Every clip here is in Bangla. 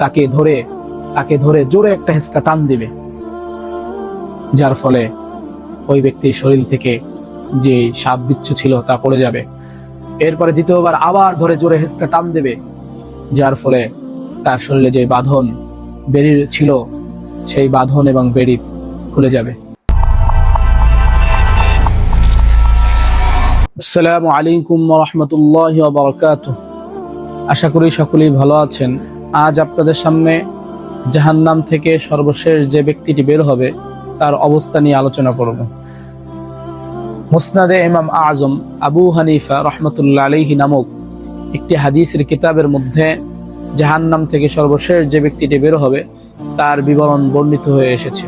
তাকে ধরে তাকে ধরে জোরে একটা হেসকা টান দিবে। যার ফলে ওই ব্যক্তির শরীর থেকে যে সাপ বিচ্ছু ছিল তা পড়ে যাবে। এরপরে দ্বিতীয়বার আবার ধরে জোরে হেসকা টান দেবে, যার ফলে তার শরীরে যে বাঁধন বেরির ছিল, সেই বাঁধন এবং বেরি খুলে যাবে। আসসালামু আলাইকুম রহমতুল্লাহ আশা করি সকলেই ভালো আছেন। আজ আপনাদের সামনে জাহান্নাম থেকে সর্বশেষ যে ব্যক্তিটি বের হবে, তার অবস্থা নিয়ে আলোচনা করব। মুসনাদে ইমাম আজম আবু হানিফা রহমতুল্লাহ আলহি নামক একটি হাদিসের কিতাবের মধ্যে জাহান্নাম থেকে সর্বশেষ যে ব্যক্তিটি বের হবে, তার বিবরণ বর্ণিত হয়ে এসেছে।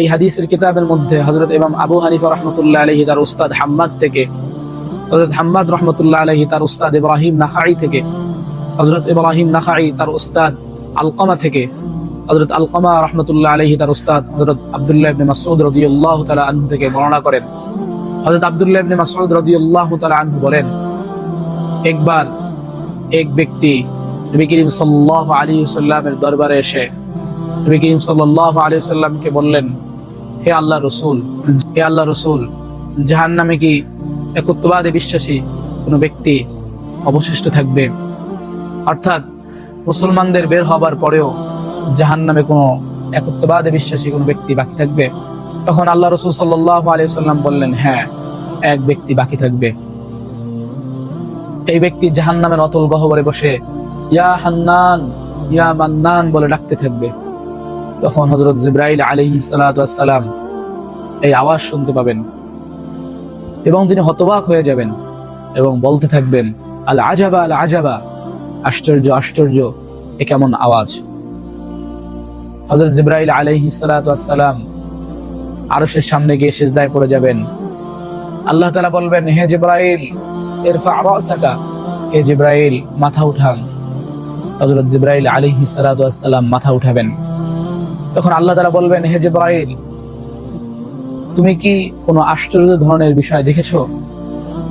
এই হাদিসের কিতাবের মধ্যে হজরত ইমাম আবু হানিফা রহমতুল্লাহ আলহি তার উস্তাদ হাম্মাদ থেকে হজরত হাম্মাদ রহমতুল্লাহ আলহি তার উস্তাদ ইব্রাহিম নাখাই থেকে হজরত ইব্রাহিম নাখাই, তার উস্তাদ আলকমা থেকে। হজরত আলকমা রহমতুল্লাহ আলহি তার উস্তাদ হজরত আবদুল্লাহ ইবনে মাসউদ রাদিয়াল্লাহু আনহু থেকে বর্ণনা করেন। হজরত আবদুল্লাহ ইবনে মাসউদ রাদিয়াল্লাহু আনহু বলেন, একবার এক ব্যক্তি নবী করিম সাল্লাল্লাহু আলাইহি সাল্লামের দরবারে এসে নবী করিম সাল্লাল্লাহু আলাইহি সাল্লামকে বললেন, হে আল্লাহ রসুল, হে আল্লাহ রসুল, জাহান্নামে কি একত্ববাদে বিশ্বাসী কোনো ব্যক্তি অবশিষ্ট থাকবে? অর্থাৎ মুসলমানদের বের হবার পরেও জাহান নামে কোনো একত্ববাদে বিশ্বাসী কোনো ব্যক্তি বাকি থাকবে? তখন আল্লাহ রসুল সাল্লাহ আলিয়াল্লাম বললেন হ্যাঁ এক ব্যক্তি বাকি থাকবে। এই ব্যক্তি জাহান নামের অতল গহবরে বসে, ইয়া হান্নান, ইয়া মান্নান বলে ডাকতে থাকবে। তখন হজরত জিব্রাইল আলহি সালাম এই আওয়াজ শুনতে পাবেন এবং তিনি হতবাক হয়ে যাবেন এবং বলতে থাকবেন, আল আজাবা আল আজাবা। আশ্চর্য আশ্চর্য, এ কেমন আওয়াজ? হজরত জিব্রাইল আলহি সালাম আরশের সামনে গিয়ে সেজদায় পড়ে যাবেন। আল্লাহ তালা বলবেন, হে জিব্রাইল, ইরফা রাসাকা। হে জিব্রাইল, মাথা উঠান। হজরত জিব্রাইল আলহি সালাম মাথা উঠাবেন। তখন আল্লাহ তালা বলবেন, হে জিব্রাইল, তুমি কি কোনো আশ্চর্য ধরনের বিষয় দেখেছ?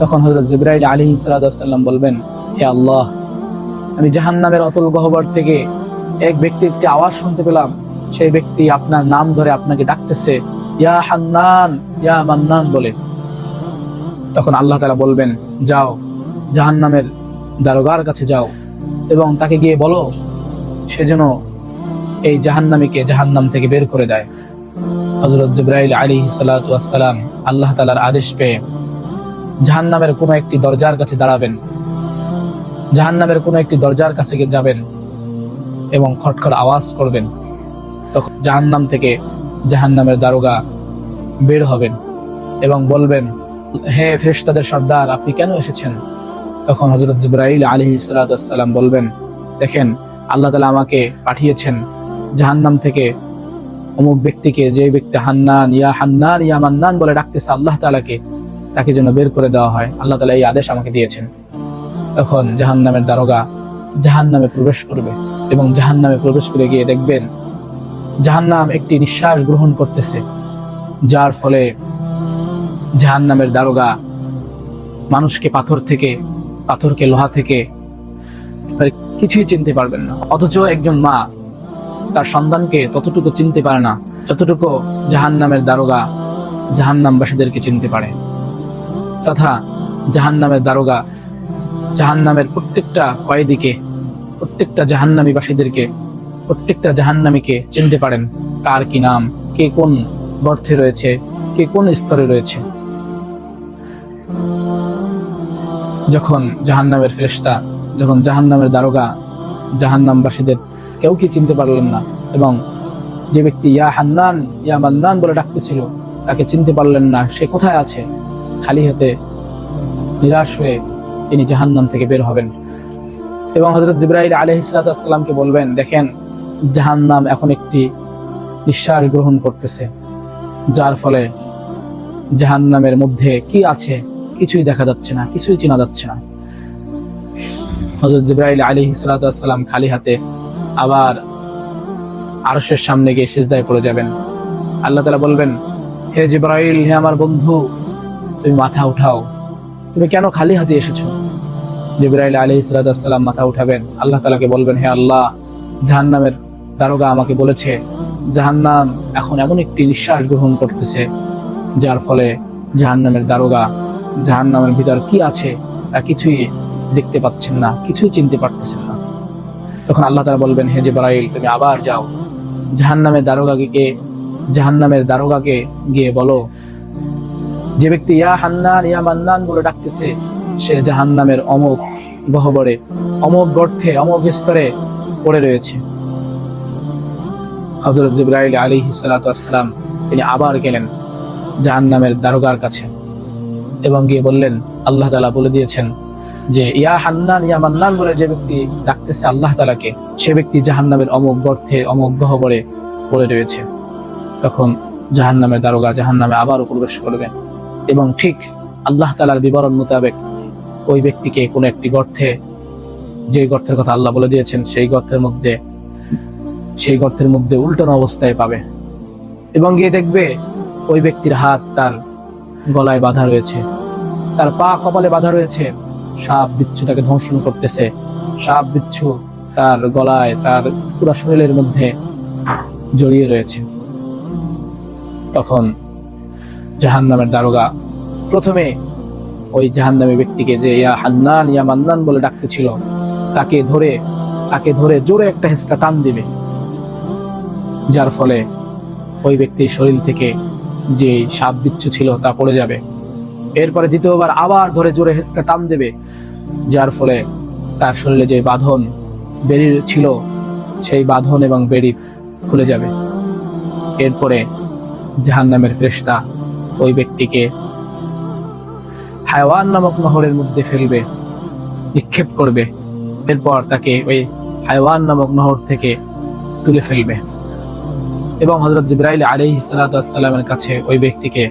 তখন হজরত জিব্রাইল আলী সাল্লাম বলবেন, হে আল্লাহ আমি জাহান নামের অতল গহবর থেকে এক ব্যক্তির একটি আওয়াজ শুনতে পেলাম। সেই ব্যক্তি আপনার নাম ধরে আপনাকে ডাকতেছে, ইয়া হান্নান, ইয়া মান্নান বলে। তখন আল্লাহ তালা বলবেন, যাও জাহান নামের দারোগার কাছে যাও এবং তাকে গিয়ে বলো, সে যেন এই জাহান্নামীকে জাহান্নাম থেকে বের করে দেয়। হজরত জিব্রাইল আলী সালাম আল্লাহ তালার আদেশ পেয়ে জাহান্নামের কোনো একটি দরজার কাছে দাঁড়াবেন। জাহান্নামের কোনো একটি দরজার কাছে গিয়ে যাবেন এবং খটখট আওয়াজ করবেন, তখন জাহান্নাম থেকে জাহান্নামের দারোগা বের হবেন এবং বলবেন, হে ফেরেশতাদের সর্দার, আপনি কেন এসেছেন? তখন হজরত জিব্রাইল আলী সালাম বলবেন, দেখেন, আল্লাহ তালা আমাকে পাঠিয়েছেন জাহান্নাম থেকে। অমুক ব্যক্তিকে যে ব্যক্তি হান্নান, ইয়া হান্নান, ইয়া মান্নান বলে ডাকতেছে, আল্লাহ তালাকে তাকে যেন বের করে দেওয়া হয়। আল্লাহ তালা এই আদেশ আমাকে দিয়েছেন। তখন জাহান নামের দারোগা জাহান নামে প্রবেশ করবে এবং জাহান নামে প্রবেশ করে গিয়ে দেখবেন জাহান নাম একটি নিঃশ্বাস গ্রহণ করতেছে, যার ফলে জাহান নামের দারোগা মানুষকে পাথর থেকে, পাথরকে লোহা থেকে কিছুই চিনতে পারবেন না। অথচ একজন মা তার সন্তানকে ততটুকু চিনতে পারে না, যতটুকু জাহান নামের দারোগা জাহান নামবাসীদেরকে চিনতে পারে। তথা জাহান নামের দারোগা জাহান নামের প্রত্যেকটা কয়েদিকে, প্রত্যেকটা জাহান্নামী বাসীদেরকে প্রত্যেকটা জাহান্নামীকে চিনতে পারেন কার কি নাম, কে কোন গর্থে রয়েছে, কে কোন স্তরে রয়েছে। যখন জাহান্নামের ফেরেশতা, যখন জাহান্নামের দারোগা জাহান্নামবাসীদের কেউ কি চিনতে পারলেন না এবং যে ব্যক্তি ইয়া হান্নান, ইয়া মান্নান বলে ডাকতেছিল, তাকে চিনতে পারলেন না, সে কোথায় আছে? খালি হাতে নিরাশ হয়ে তিনি জাহান্নাম থেকে বের হবেন। এবং হজরত জিব্রাইল আলহিসাল্লামকে বলবেন, দেখেন, জাহান্নাম এখন একটি নিঃশ্বাস গ্রহণ করতেছে, যার ফলে জাহান্নামের মধ্যে কি আছে কিছুই দেখা যাচ্ছে না, কিছুই চেনা যাচ্ছে না। হজরত জিব্রাইল আলী সালাতাম খালি হাতে আবার আরসের সামনে গিয়ে সেজদায় পড়ে যাবেন। আল্লাহ তালা বলবেন, হে জিব্রাইল, হে আমার বন্ধু, তুমি মাথা উঠাও। তুমি কেন খালি হাতে এসেছ? জিব্রাইল আলী সালাতাম মাথা উঠাবেন। আল্লাহ তালাকে বলবেন, হে আল্লাহ, জাহান্নামের দারোগা আমাকে বলেছে, জাহান্নাম এখন এমন একটি নিঃশ্বাস গ্রহণ করতেছে, যার ফলে জাহান্নামের দারোগা, জাহান্নামের ভিতর কি আছে তা কিছুই দেখতে পাচ্ছেন না, কিছুই চিনতে পারতেছেন না। তখন আল্লাহ তারা বলবেন, হে জিবরাইল, তুমি আবার যাও। জাহান্নামের দারোগাকে জাহান্নামের দারোগাকে গিয়ে বলো। যে ব্যক্তি, ইয়া হান্নান, ইয়া মান্নান বলে ডাকতেছে সে জাহান্নামের অমুক গহবরে অমুক গর্থে অমুক স্তরে পড়ে রয়েছে। হজরত জিব্রাইল আলী সালাম, তিনি আবার গেলেন জাহান্নামের দারোগার কাছে এবং গিয়ে বললেন, আল্লাহ তালা বলে দিয়েছেন যে, ইয়া হান্নান, ইয়া মান্নান বলে যে ব্যক্তি ডাকতেছে আল্লাহ তালাকে সে ব্যক্তি জাহান্নামের অমুক গর্থে অমুক গহবরে পড়ে রয়েছে। তখন জাহান্নামের দারোগা জাহান্নামে আবারও প্রবেশ করবেন এবং ঠিক আল্লাহ তালার বিবরণ মোতাবেক ওই ব্যক্তিকে কোনো একটি গর্থে যে গর্তের কথা আল্লাহ বলে দিয়েছেন, সেই গর্তের মধ্যে, সেই গর্তের মধ্যে উল্টানো অবস্থায় পাবে। এবং গিয়ে দেখবে ওই ব্যক্তির হাত তার গলায় বাঁধা রয়েছে। তার পা কপালে বাঁধা রয়েছে। সাপ বিচ্ছু তাকে ধ্বংসন করতেছে। সাপ বিচ্ছু তার গলায়, তার পুরা শরীরের মধ্যে জড়িয়ে রয়েছে। তখন জাহান্নামের দারোগা প্রথমে ওই জাহান্নামী ব্যক্তিকে যে ইয়া হান্নান, ইয়া মান্নান বলে ডাকতেছিল, তাকে ধরে তাকে ধরে জোরে একটা হেসটা টান দিবে। যার ফলে ওই ব্যক্তির শরীর থেকে যে সাপ বিচ্ছু ছিল তা পড়ে যাবে। এরপরে দ্বিতীয়বার আবার ধরে জোরে হেসটা টান দেবে, যার ফলে তার শরীরে যে বাঁধন বেরির ছিল, সেই বাঁধন এবং বেড়ি খুলে যাবে। এরপরে জাহান্নামের ফেরেশতা ওই ব্যক্তিকে হায়ওয়ান নামক নহরের মধ্যে ফেলবে, নিক্ষেপ করবে, এরপর তাকে ওই হায়ওয়ান নামক নহর থেকে তুলে ফেলবে। এবং হজরত জিব্রাইল আলী সালাতামের কাছে ওই ব্যক্তিকে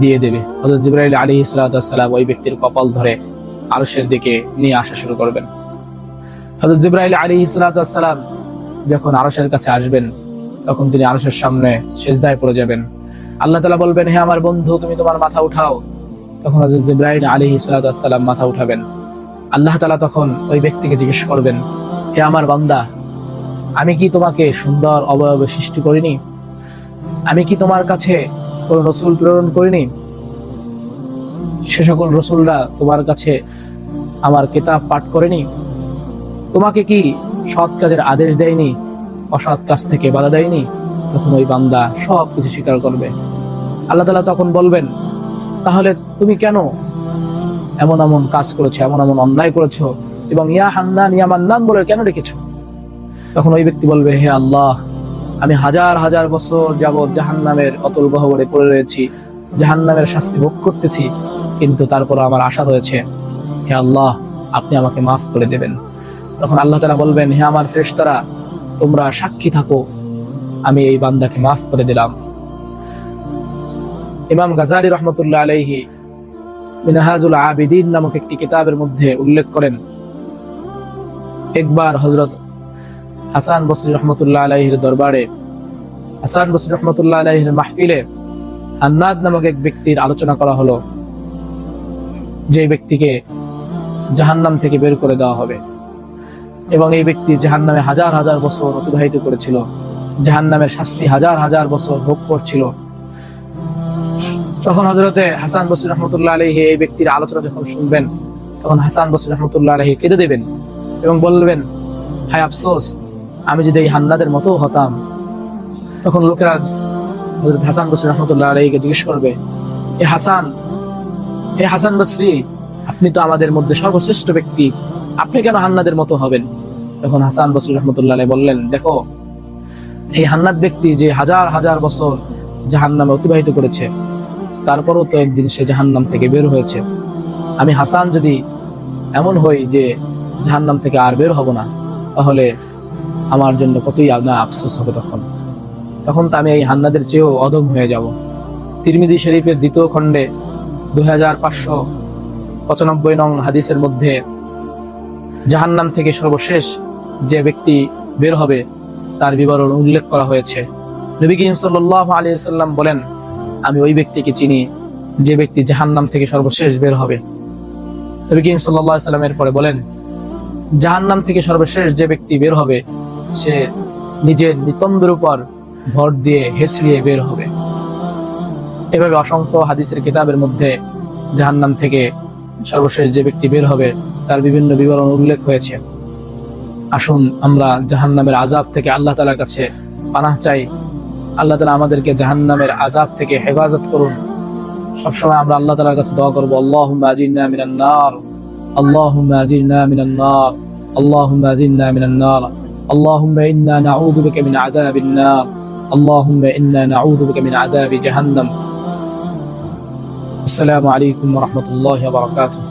দিয়ে দেবে। হজরত জিব্রাইল আলী সালাতাম ওই ব্যক্তির কপাল ধরে আরশের দিকে নিয়ে আসা শুরু করবেন। হজরত জিব্রাইল আলী সালাতাম যখন আরশের কাছে আসবেন, তখন তিনি আরশের সামনে সেজদায় পড়ে যাবেন। আল্লাহ তালা বলবেন, হে আমার বন্ধু, তুমি তোমার মাথা উঠাও। তখন হজরত জিব্রাইল আলী সালাতাম মাথা উঠাবেন। আল্লাহ তালা তখন ওই ব্যক্তিকে জিজ্ঞেস করবেন, হে আমার বান্দা, আমি কি তোমাকে সুন্দর অবয়বে সৃষ্টি করিনি? আমি কি তোমার কাছে কোন রসুল প্রেরণ করিনি? সে সকল রসুলরা তোমার কাছে আমার কিতাব পাঠ করেনি? তোমাকে কি সৎ কাজের আদেশ দেয়নি? অসৎ কাজ থেকে বাধা দেয়নি? তখন ওই বান্দা সব কিছু স্বীকার করবে। আল্লাহ তালা তখন বলবেন তাহলে তুমি কেন এমন এমন কাজ করেছ, এমন এমন অন্যায় করেছ এবং ইয়া হান্নান, ইয়া মান্নান বলে কেন রেখেছো তখন ওই ব্যক্তি বলবে, হে আল্লাহ, আমি হাজার হাজার বছর যাবৎ জাহান নামের অতল গহবরে পড়ে রয়েছি জাহান নামের শাস্তি ভোগ করতেছি, কিন্তু তারপর আমার আশা রয়েছে, হে আল্লাহ, আপনি আমাকে মাফ করে দেবেন। তখন আল্লাহ তারা বলবেন, হে আমার ফেরেশতারা, তোমরা সাক্ষী থাকো, আমি এই বান্দাকে মাফ করে দিলাম। ইমাম গাজালি রহমতুল্লাহ আলাইহি মিনহাজুল আবিদিন নামক একটি কিতাবের মধ্যে উল্লেখ করেন, একবার হজরত হাসান বসরি রহমতুল্লাহ আলাইহির দরবারে, হাসান বসরি রহমতুল্লাহ আলাইহির মাহফিলে হান্নাদ নামক এক ব্যক্তির আলোচনা করা হলো, যে ব্যক্তিকে জাহান্নাম থেকে বের করে দেওয়া হবে। এবং এই ব্যক্তি জাহান্নামে হাজার হাজার বছর অতিবাহিত করেছিল, জাহান্নামের শাস্তি হাজার হাজার বছর ভোগ করছিল। তখন হজরতে হাসান বসির রহমতুল্লাহ আলহী এই ব্যক্তির আলোচনা যখন শুনবেন, তখন হাসান বসির রহমতুল্লাহ আলহী কেঁদে দেবেন এবং বলবেন, হায় আফসোস, আমি যদি এই হান্নাদের মতো হতাম। তখন লোকেরা হজরত হাসান বসির রহমতুল্লাহ আলহীকে জিজ্ঞেস করবে, এ হাসান এ হাসান বসরি, আপনি তো আমাদের মধ্যে সর্বশ্রেষ্ঠ ব্যক্তি, আপনি কেন হান্নাদের মতো হবেন? তখন হাসান বসরি রহমতুল্লাহ আলাইহি বললেন, দেখো, এই হান্নাদ ব্যক্তি যে হাজার হাজার বছর জাহান্নামে অতিবাহিত করেছে তারপরও তো একদিন সে জাহান্নাম থেকে বের হয়েছে। আমি হাসান যদি এমন হই যে জাহান্নাম থেকে আর বের হব না, তাহলে আমার জন্য কতই আপনার আফসোস হবে তখন। তখন তো আমি এই হান্নাদের চেয়েও অদম হয়ে যাব। তিরমিজি শরীফের দ্বিতীয় খণ্ডে দুই হাজার পাঁচশো পঁচানব্বই নং হাদিসের মধ্যে, জাহান্নাম থেকে সর্বশেষ যে ব্যক্তি বের হবে, তার বিবরণ উল্লেখ করা হয়েছে। নবী করিম সাল্লাহ আলী সাল্লাম বলেন আমি ওই ব্যক্তিকে চিনি, যে ব্যক্তি জাহান্নাম থেকে সর্বশেষ বের হবে। নবী সাল্লাহ সাল্লামের পরে বলেন, জাহান্নাম থেকে সর্বশেষ যে ব্যক্তি বের হবে, সে নিজের নিতম্বের উপর ভর দিয়ে হেসড়িয়ে বের হবে। এভাবে অসংখ্য হাদিসের কিতাবের মধ্যে জাহান্নাম থেকে সর্বশেষ যে ব্যক্তি বের হবে, তার বিভিন্ন বিবরণ উল্লেখ হয়েছে। আসুন আমরা জাহান্নামের আজাব থেকে আল্লাহ তালার কাছে পানাহ চাই। আল্লাহ তালা আমাদেরকে জাহান্নামের আজাব থেকে হেফাজত করুন সবসময় আমরা আল্লাহ তালার কাছে দোয়া করবো আল্লাহ আজিনা মিনান নার اللهم أجرنا من النار اللهم أجرنا من النار اللهم إنا نعوذ بك من عذاب النار اللهم إنا نعوذ بك من عذاب جهنم السلام عليكم ورحمة الله وبركاته